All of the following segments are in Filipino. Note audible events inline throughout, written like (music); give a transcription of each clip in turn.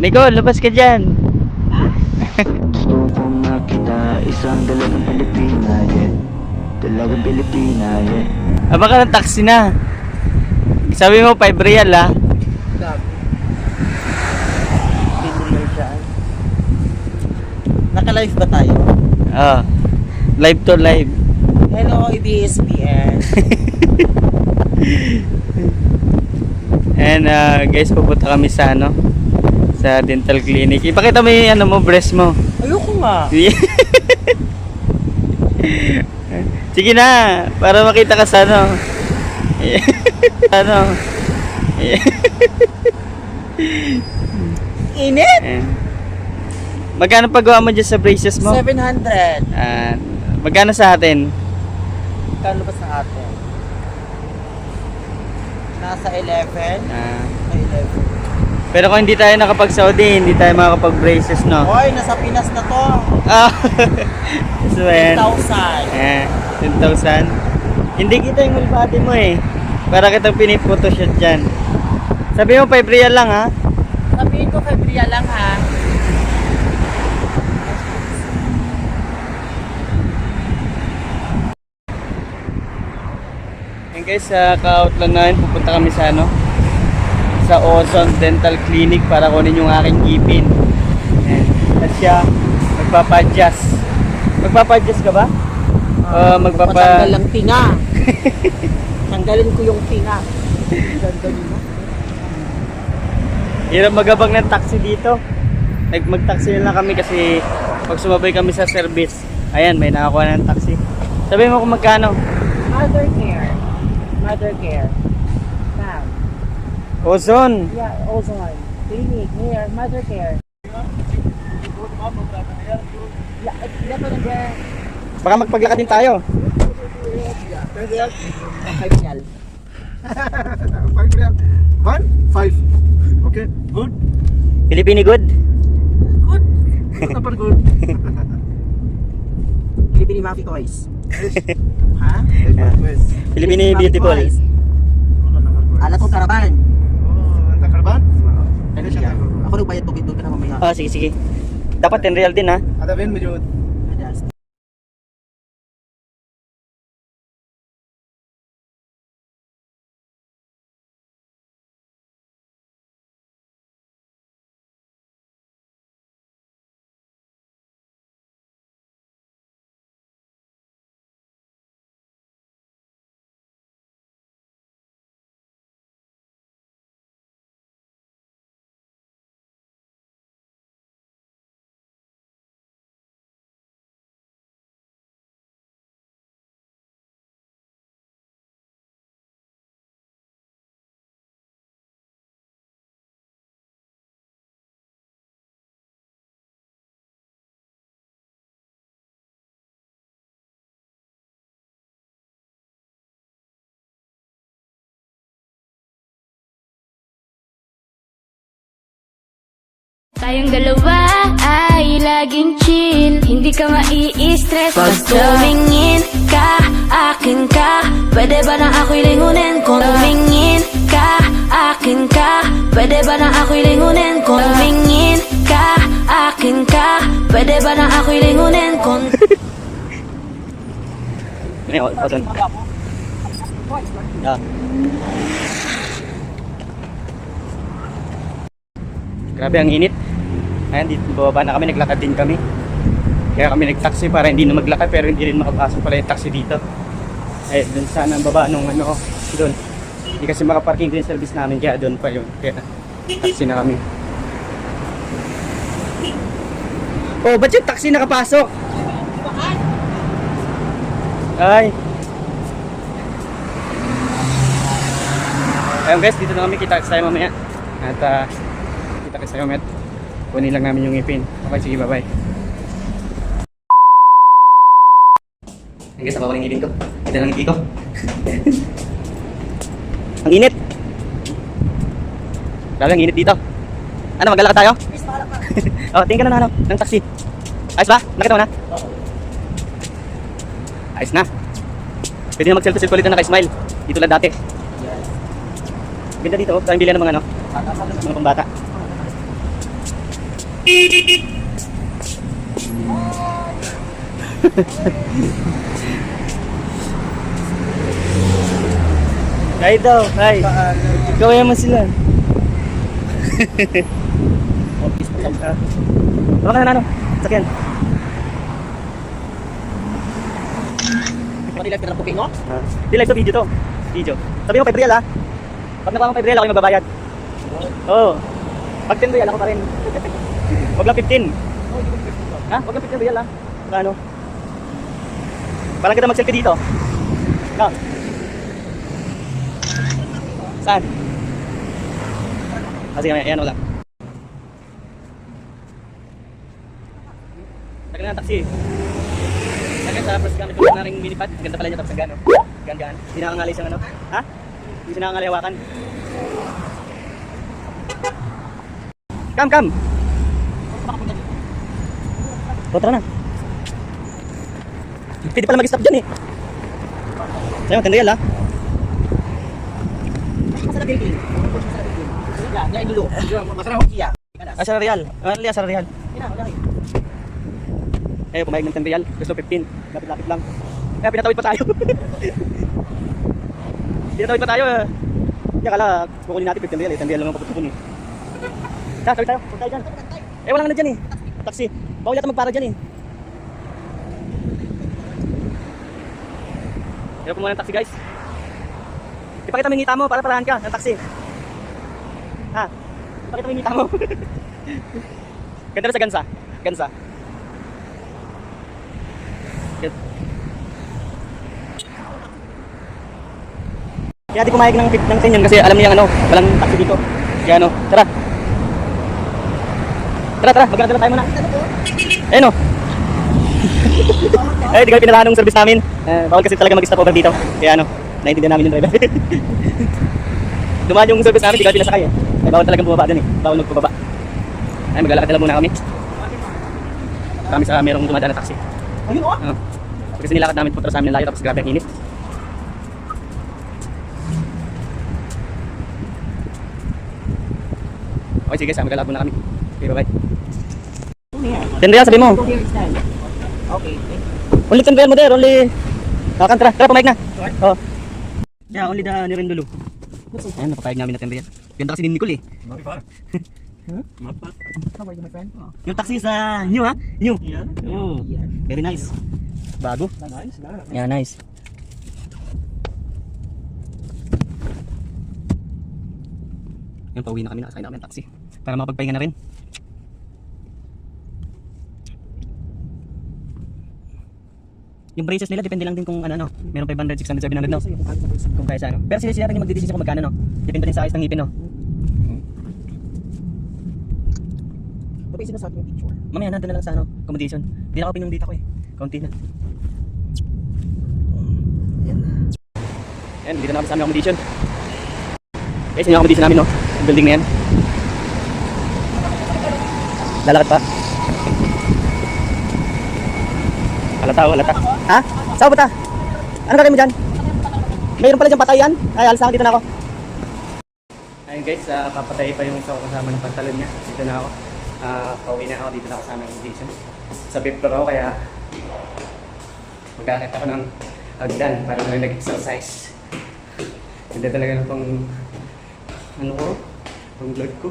Nicole, labas ka dyan. Makita isang dalagang Pilipina, yeah Dalagang Pilipina, yeah Aba ka ng taxi na. Sabi mo 5 real ah. Naka-live ba tayo? Oh. Live to live. Hello, ABS-CBN. (laughs) And uh, guys, pupunta kami sa ano sa dental clinic. Ipakita mo yung ano mo, breast mo. Ayoko nga. (laughs) Sige na, para makita ka sa ano. (laughs) ano. (laughs) Init! Eh. Magkano pagawa mo dyan sa braces mo? 700. Ah, magkano sa atin? Kano ba sa atin? Nasa 11? Ah, Sa 11. Pero kung hindi tayo nakapag-Saudi, hindi tayo makakapag-braces, no? Hoy, nasa Pinas na to. Ah, (laughs) so, ayan. 10,000. Eh, 10,000. Hindi kita yung mulbati mo eh. Para kitang pinipotoshoot dyan. Sabi mo 5 real lang ha. Sabihin ko, February lang ha. And guys, sa ka-out lang namin, pupunta kami sa ano? Sa Ozone Dental Clinic para kunin yung aking ngipin. Ayan. At siya, magpapa-adjust. Magpapa-adjust ka ba? Ah, magpapa- Patanggal lang tinga. (laughs) Tanggalin ko yung tinga. Hirap magabang ng taxi dito. Nag mag-taxi na lang kami kasi pag sumabay kami sa service, ayan, may nakakuha ng taxi. Sabi mo kung magkano? Mother care. Mother care. Now, Ozone. yeah, ozone. Clinic, here, mother care. Baka magpaglakad din tayo. Five real. Five real. One, five. Okay, good. Pilipini good? Good. Good number good. Pilipini Mafi Toys. (laughs) ha? (laughs) Yes. Pilipini beautiful. Toys. Ala to karaban. Oh, anta karban? Ano nagbayad tubig doon ka na mamaya. Ah, sige, sige. Dapat 10 real din ha. Ada ben Tayong dalawa ay laging chill Hindi ka mai-stress Pag tumingin ka, akin ka Pwede ba na ako'y lingunin? Kung tumingin ka, akin ka Pwede ba na ako'y lingunin? Kung tumingin ka, akin ka Pwede ba na ako'y lingunin? Kung Ano yun, Ozone? Grabe ang init. Ayan, dito bababa na kami, naglakad din kami. Kaya kami nag-taxi para hindi na maglakad pero hindi rin makapasok pala yung taxi dito. Eh, dun sana ang baba nung ano, dun. Hindi kasi makaparking din service namin kaya dun pa yun. Kaya taxi na kami. Oh, ba't yung taxi nakapasok? Ay. Ayun guys, dito na kami kita tayo mamaya. At ah, kita tayo mamaya. Kunin lang namin yung ipin. Okay, sige, bye-bye. Ayun guys, nabawa ng ipin ko. Kita lang ipin ko. (laughs) Ang init. Grabe ang init dito. Ano, maglalakad tayo? (laughs) oh, tingin ka na na, ano, ng taxi. Ayos ba? Nakita mo na? Ayos na. Pwede na mag-selfie-selfie ulit na naka-smile. Dito lang dati. Ganda dito, oh. Tayong bilihan ng mga ano, mga pambata. Hi daw, hi. Ikaw yaman sila. Baka na ano, sakyan. Pati live ka ng booking, no? Ah, Di live to video to. Video. Sabi mo 5 real ha. Pag nakuha mo 5 real ako yung magbabayad. Oo. Oh. Pag 10 real ako pa rin. (laughs) Huwag lang 15. Ha? Huwag lang 15 real ha. Ano? Parang kita mag-selfie dito. No. Saan? Ah, sige, ayan wala. Tagal na ng taxi. Tagal sa press kami na ring minipad. Ganda pala niya tapos gano. Gaan-gaan. Hindi nakangalay siyang ano. Ha? Hindi siya nakangalay hawakan. Kam, kam! O, tara na. Pwede pala mag-stop dyan eh. Sa'yo, 10 real ha. Ah, sa real. Ah, Lia, sa real. Eh, pumayag ng 10 real. Gusto 15. Lapit-lapit lang. Eh, pinatawid pa tayo. (laughs) pinatawid pa tayo. Kaya kala, kukunin natin 15 real eh. 10 real lang ang papupunin. Tara, tawid tayo. Huwag tayo dyan. Eh, wala nga na dyan eh. Taxi. Bawal yata magpara dyan eh. Hirap mo muna ng taxi guys. Ipakita mo yung ngita mo para parahan ka ng taxi. Ha? Ipakita mo yung ngita mo. (laughs) Ganda na sa gansa. Gansa. Kaya di pumayag ng, ng 10 yun kasi alam niya ano, walang taxi dito. Kaya ano, tara. Tara, tara, magkakadala tayo muna. Ayun (laughs) o. eh, di kami pinarahan ng service namin. Eh, bawal kasi talaga mag-stop over dito. Kaya ano, naintindihan namin yung driver. (laughs) Dumaan yung service namin, di kami pinasakay eh. Eh, bawal talagang bumaba dun eh. Bawal magpababa. Ay, maglalakad na muna kami. Kami sa merong dumadaan na taxi. Ayun, oh. Oh. Kasi nilakad namin punta sa amin ng layo tapos grabe ang init. Okay, sige, sa maglalabo na kami. Okay, bye-bye. 10 real, sabi mo. Okay. Only 10 real mo there, only... Kakan, tara, tara, pumayag na. Oh. Yeah, only the nirindulu. Ayan, napapayag namin na 10 real. Ganda kasi ni Nicole eh. (laughs) How are you, my friend? Oh. Yung taxi sa new ha? New. Yeah. Oh, very nice. Bago. Nice, nice. Yeah, nice. Yan, pauwi na kami, nakasakay na kami ng taxi. Para makapagpahinga na rin. Yung braces nila, depende lang din kung ano, ano. Meron 500, 600, 700, no? Kung kaya sa ano. Pero sila sila rin yung magdidesisyon kung magkano, no? Depende din sa ayos ng ngipin, no? Ba't yung sinasabi yung picture? Mamaya na, doon na lang sa ano, accommodation. Hindi na ako pinong ko eh. Kaunti na. Ayan, dito na kami sa aming accommodation. Guys, yun yung accommodation namin, no? Yung building na yan. Lalakad pa. Halata, halata. Ha? Saan ba ta? Ano gagawin mo dyan? Mayroon pala dyan patay yan. Ay, alis na ako, dito na ako. Ayun guys, uh, papatay pa yung isa ko kasama ng pantalon niya. Dito na ako. Ah, pauwi na ako, dito na ako sa aming accommodation. Sa fifth floor ako, kaya magkakit ako ng hagdan para na nag-exercise. Ganda talaga ng pang ano ko, pang vlog ko.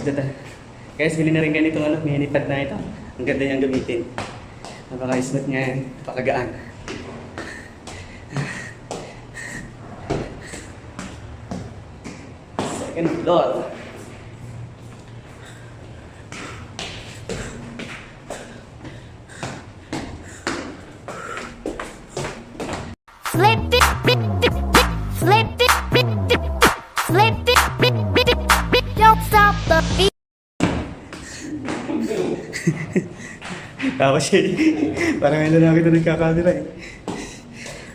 Ganda talaga. Guys, bili na rin ganito ano, mini pad na ito. Ang ganda niyang gamitin. Napaka-smooth niya yan, napakagaan. Second floor. Tapos (laughs) siya, parang ano na kita nagkakamera eh.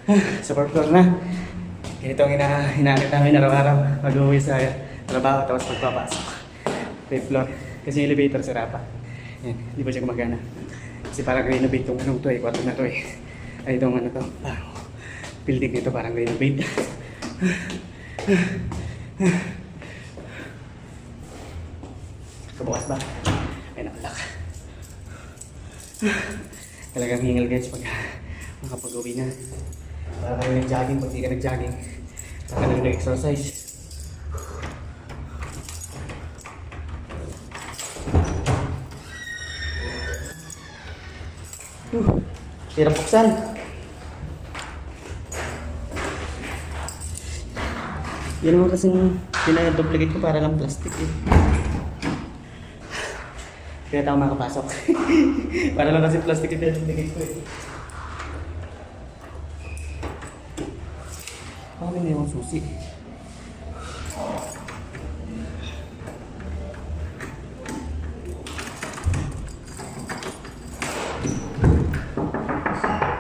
(sighs) Sa floor na. Ganito ang hina hinahanap namin araw-araw. Mag-uwi sa trabaho tapos magpapasok. Fifth floor. Kasi yung elevator sira pa. Yan, di ba siya gumagana? Kasi parang renovate tong anong to eh, kwarto na to eh. Ay, itong ano to. Parang building nito parang renovate. (sighs) (sighs) Kabukas ba? Talagang hingal guys pag makapag-uwi na. Para kayo nag-jogging, pag di ka nag-jogging, para ka na nag-exercise. Uh, hirap buksan. Yan naman kasing pinaduplicate ko para lang plastic eh. Kaya tayo makapasok. (laughs) para lang kasi plastic yung pinaduplicate ko eh. Baka may naiwang susi.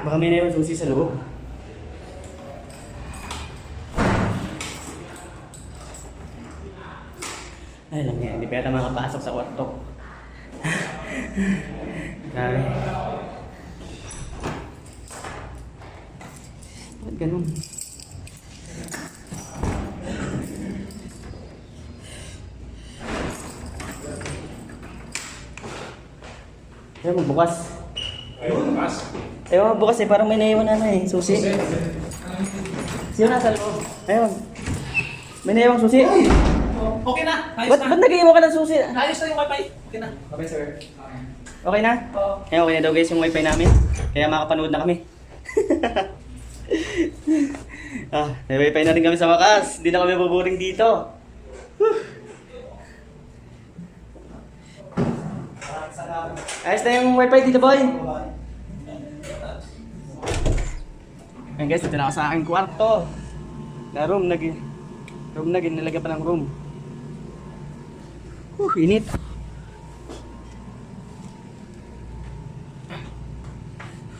Baka may naiwang susi sa loob. Ay, lang yan. Hindi yata makapasok sa kwarto. Grabe. Ba't ganun? Ayaw magbukas. Ayaw magbukas? Ayaw magbukas eh. Parang may naiwan na na eh. Susi. Sino nasa loob? Ayun. May naiwan susi. Okay na. Ayos Ba't, na. ba't nag-iwan ka ng susi? Ayos na yung wifi. Okay na. Okay, sir. Okay na? Oo. Eh, okay na daw guys yung wifi namin. Kaya makapanood na kami. (laughs) ah, may wifi na rin kami sa wakas. Hindi na kami buburing dito. Whew. Ayos na yung wifi dito, boy. Ayan guys, dito na ako sa aking kwarto. Na room, nag room na, ginilagyan pa ng room. Whew, init.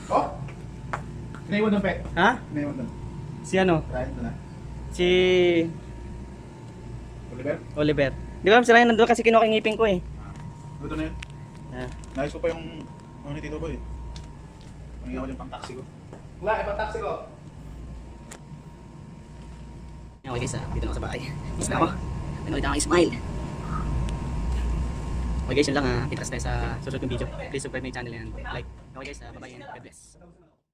Oh? Naiwan ng pet. Ha? Naiwan ng. Si ano? Kahit na. Si Oliver? Oliver. Di ba sila nandun kasi kinuha ngipin ko eh. Luto na yun. Ah. Nais ko pa yung ano ni Tito Boy. Pangingin ako yung pang taxi ko. Wala, ibang taxi ko. Okay guys, ah, dito na ako sa bahay. Miss na ako. May nakita akong smile. Okay guys, yun lang ah. Kita sa susunod kong video. Please subscribe my channel and like. Okay guys, ah, bye-bye and God bless.